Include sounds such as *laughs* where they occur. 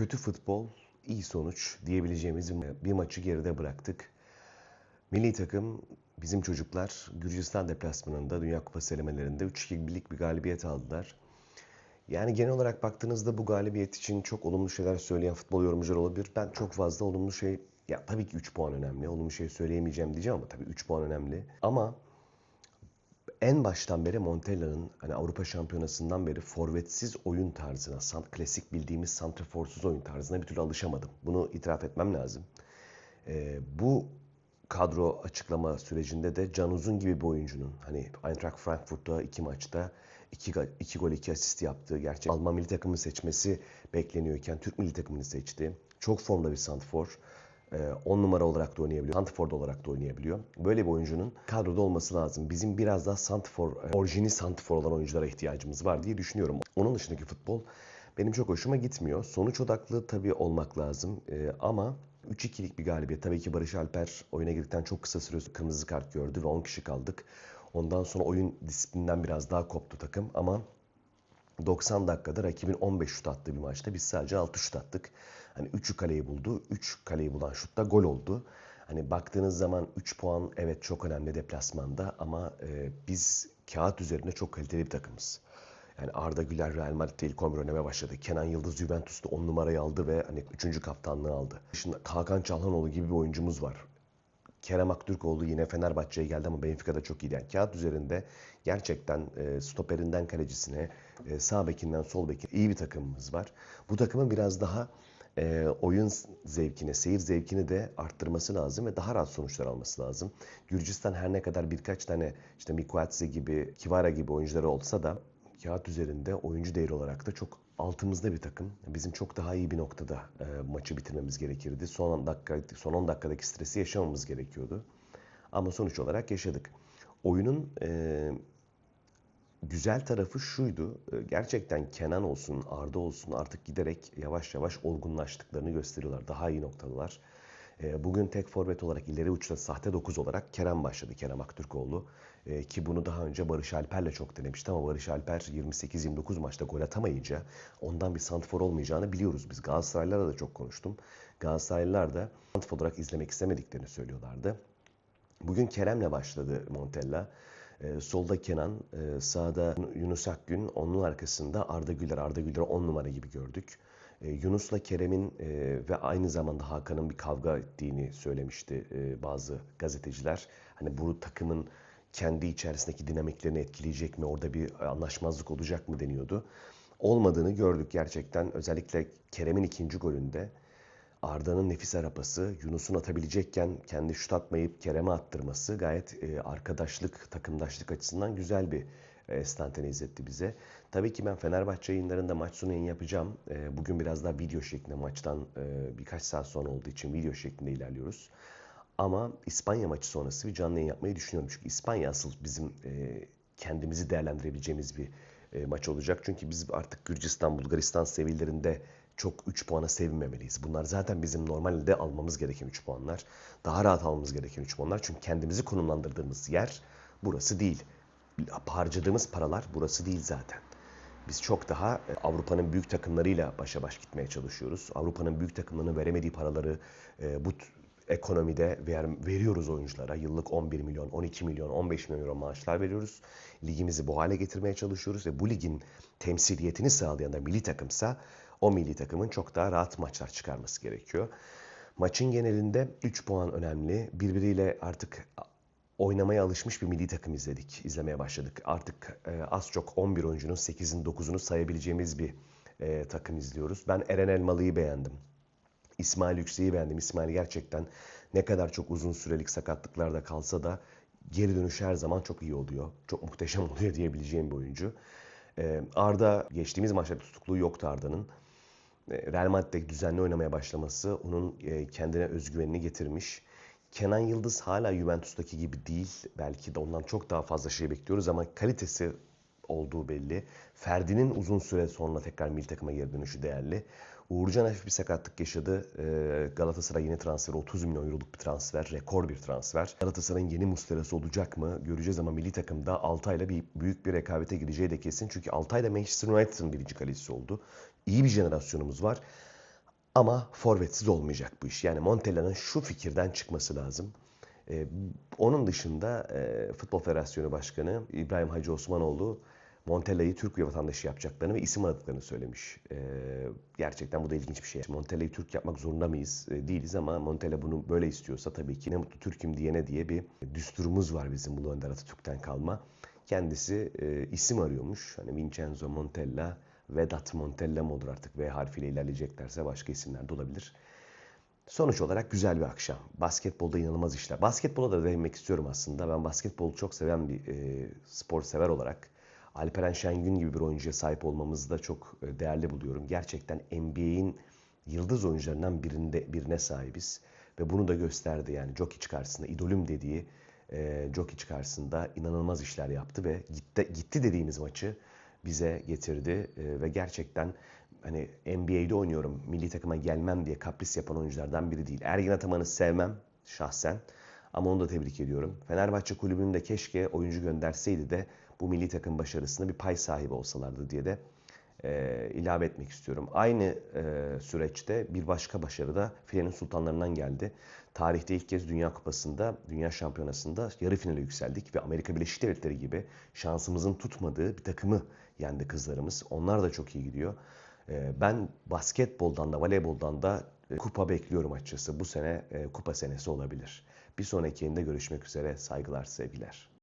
kötü futbol, iyi sonuç diyebileceğimiz bir maçı geride bıraktık. Milli takım bizim çocuklar Gürcistan deplasmanında Dünya Kupası elemelerinde 3-2'lik bir galibiyet aldılar. Yani genel olarak baktığınızda bu galibiyet için çok olumlu şeyler söyleyen futbol yorumcular olabilir. Ben çok fazla olumlu şey, ya tabii ki 3 puan önemli. Olumlu şey söyleyemeyeceğim diyeceğim ama tabii 3 puan önemli. Ama en baştan beri Montella'nın hani Avrupa Şampiyonası'ndan beri forvetsiz oyun tarzına, sant, klasik bildiğimiz santraforsuz oyun tarzına bir türlü alışamadım. Bunu itiraf etmem lazım. Ee, bu kadro açıklama sürecinde de Can Uzun gibi bir oyuncunun hani Eintracht Frankfurt'ta iki maçta iki, iki gol iki asist yaptığı gerçek Alman milli takımını seçmesi bekleniyorken Türk milli takımını seçti. Çok formda bir santfor. 10 ee, numara olarak da oynayabiliyor. Santifor olarak da oynayabiliyor. Böyle bir oyuncunun kadroda olması lazım. Bizim biraz daha Santifor, e, orijini Santifor olan oyunculara ihtiyacımız var diye düşünüyorum. Onun dışındaki futbol benim çok hoşuma gitmiyor. Sonuç odaklı tabii olmak lazım ee, ama 3-2'lik bir galibiyet. Tabii ki Barış Alper oyuna girdikten çok kısa süre kırmızı kart gördü ve 10 kişi kaldık. Ondan sonra oyun disiplinden biraz daha koptu takım ama 90 dakikada rakibin 15 şut attığı bir maçta biz sadece 6 şut attık. Hani 3'ü kaleyi buldu. 3 kaleyi bulan şutta gol oldu. Hani baktığınız zaman 3 puan evet çok önemli deplasmanda ama e, biz kağıt üzerinde çok kaliteli bir takımız. Yani Arda Güler Real Madrid'de ilk 11 oynamaya başladı. Kenan Yıldız Juventus'ta 10 numarayı aldı ve hani 3. kaptanlığı aldı. Şimdi Hakan Çalhanoğlu gibi bir oyuncumuz var. Kerem Aktürkoğlu yine Fenerbahçe'ye geldi ama Benfica'da çok iyiydi. Yani kağıt üzerinde gerçekten e, stoperinden kalecisine, e, sağ bekinden sol bekine iyi bir takımımız var. Bu takımın biraz daha e, oyun zevkini, seyir zevkini de arttırması lazım ve daha rahat sonuçlar alması lazım. Gürcistan her ne kadar birkaç tane işte Mikuatse gibi, Kivara gibi oyuncuları olsa da kağıt üzerinde oyuncu değeri olarak da çok altımızda bir takım. Bizim çok daha iyi bir noktada e, maçı bitirmemiz gerekirdi. Son dakika son 10 dakikadaki stresi yaşamamız gerekiyordu. Ama sonuç olarak yaşadık. Oyunun e, güzel tarafı şuydu. E, gerçekten Kenan olsun, Arda olsun artık giderek yavaş yavaş olgunlaştıklarını gösteriyorlar. Daha iyi noktadılar. E, bugün tek forvet olarak ileri uçta sahte 9 olarak Kerem başladı. Kerem Aktürkoğlu. E, ki bunu daha önce Barış Alper'le çok denemişti ama Barış Alper 28-29 maçta gol atamayınca ondan bir santfor olmayacağını biliyoruz biz. Galatasaraylılarla da çok konuştum. Galatasaraylılar da santfor olarak izlemek istemediklerini söylüyorlardı. Bugün Kerem'le başladı Montella. E, solda Kenan, e, sağda Yunus Akgün, onun arkasında Arda Güler. Arda Güler'i 10 numara gibi gördük. E, Yunus'la Kerem'in e, ve aynı zamanda Hakan'ın bir kavga ettiğini söylemişti e, bazı gazeteciler. Hani bu takımın kendi içerisindeki dinamiklerini etkileyecek mi, orada bir anlaşmazlık olacak mı deniyordu. Olmadığını gördük gerçekten. Özellikle Kerem'in ikinci golünde Arda'nın nefis arapası, Yunus'un atabilecekken kendi şut atmayıp Kerem'e attırması gayet arkadaşlık, takımdaşlık açısından güzel bir e, stantene izletti bize. Tabii ki ben Fenerbahçe yayınlarında maç sonu yayın yapacağım. E, bugün biraz daha video şeklinde maçtan e, birkaç saat sonra olduğu için video şeklinde ilerliyoruz. Ama İspanya maçı sonrası bir canlı yayın yapmayı düşünüyorum. Çünkü İspanya asıl bizim kendimizi değerlendirebileceğimiz bir maç olacak. Çünkü biz artık Gürcistan, Bulgaristan seviyelerinde çok 3 puana sevinmemeliyiz. Bunlar zaten bizim normalde almamız gereken 3 puanlar. Daha rahat almamız gereken 3 puanlar. Çünkü kendimizi konumlandırdığımız yer burası değil. Harcadığımız paralar burası değil zaten. Biz çok daha e, Avrupa'nın büyük takımlarıyla başa baş gitmeye çalışıyoruz. Avrupa'nın büyük takımlarının veremediği paraları e, bu ekonomide ver, veriyoruz oyunculara. Yıllık 11 milyon, 12 milyon, 15 milyon euro maaşlar veriyoruz. Ligimizi bu hale getirmeye çalışıyoruz ve bu ligin temsiliyetini sağlayan da milli takımsa o milli takımın çok daha rahat maçlar çıkarması gerekiyor. Maçın genelinde 3 puan önemli. Birbiriyle artık oynamaya alışmış bir milli takım izledik, izlemeye başladık. Artık e, az çok 11 oyuncunun 8'in 9'unu sayabileceğimiz bir e, takım izliyoruz. Ben Eren Elmalı'yı beğendim. İsmail Yüksek'i beğendim. İsmail gerçekten ne kadar çok uzun sürelik sakatlıklarda kalsa da geri dönüş her zaman çok iyi oluyor. Çok muhteşem *laughs* oluyor diyebileceğim bir oyuncu. E, Arda geçtiğimiz maçta tutukluğu yoktu Arda'nın. E, Real Madrid'de düzenli oynamaya başlaması onun e, kendine özgüvenini getirmiş. Kenan Yıldız hala Juventus'taki gibi değil. Belki de ondan çok daha fazla şey bekliyoruz ama kalitesi olduğu belli. Ferdi'nin uzun süre sonra tekrar milli takıma geri dönüşü değerli. Uğurcan hafif bir sakatlık yaşadı. Ee, Galatasaray yeni transfer 30 milyon euroluk bir transfer. Rekor bir transfer. Galatasaray'ın yeni Muslera'sı olacak mı? Göreceğiz ama milli takımda Altay'la bir büyük bir rekabete gireceği de kesin. Çünkü Altay da Manchester United'ın birinci kalecisi oldu. İyi bir jenerasyonumuz var. Ama forvetsiz olmayacak bu iş. Yani Montella'nın şu fikirden çıkması lazım. Ee, onun dışında e, Futbol Federasyonu Başkanı İbrahim Hacı Osmanoğlu Montella'yı Türk vatandaşı yapacaklarını ve isim aradıklarını söylemiş. Ee, gerçekten bu da ilginç bir şey. Montella'yı Türk yapmak zorunda mıyız? Ee, değiliz ama Montella bunu böyle istiyorsa tabii ki ne mutlu Türk'üm diyene diye bir düsturumuz var bizim Ulu Önder Atatürk'ten kalma. Kendisi e, isim arıyormuş. Hani Vincenzo Montella, Vedat Montella mı olur artık V harfiyle ilerleyeceklerse başka isimler de olabilir. Sonuç olarak güzel bir akşam. Basketbolda inanılmaz işler. Basketbola da değinmek istiyorum aslında. Ben basketbolu çok seven bir e, spor sever olarak Alperen Şengün gibi bir oyuncuya sahip olmamızı da çok e, değerli buluyorum. Gerçekten NBA'in yıldız oyuncularından birinde birine sahibiz ve bunu da gösterdi yani Jokic karşısında idolüm dediği e, Jokic karşısında inanılmaz işler yaptı ve gitti, gitti dediğimiz maçı bize getirdi E, ve gerçekten hani NBA'de oynuyorum milli takıma gelmem diye kapris yapan oyunculardan biri değil. Ergin Ataman'ı sevmem şahsen ama onu da tebrik ediyorum. Fenerbahçe kulübünün de keşke oyuncu gönderseydi de bu milli takım başarısında bir pay sahibi olsalardı diye de e, ilave etmek istiyorum. Aynı e, süreçte bir başka başarı da filenin sultanlarından geldi. Tarihte ilk kez Dünya Kupası'nda, Dünya Şampiyonası'nda yarı finale yükseldik ve Amerika Birleşik Devletleri gibi şansımızın tutmadığı bir takımı yendi kızlarımız. Onlar da çok iyi gidiyor. E, ben basketboldan da voleyboldan da e, kupa bekliyorum açıkçası. Bu sene e, kupa senesi olabilir. Bir sonraki yayında görüşmek üzere. Saygılar, sevgiler.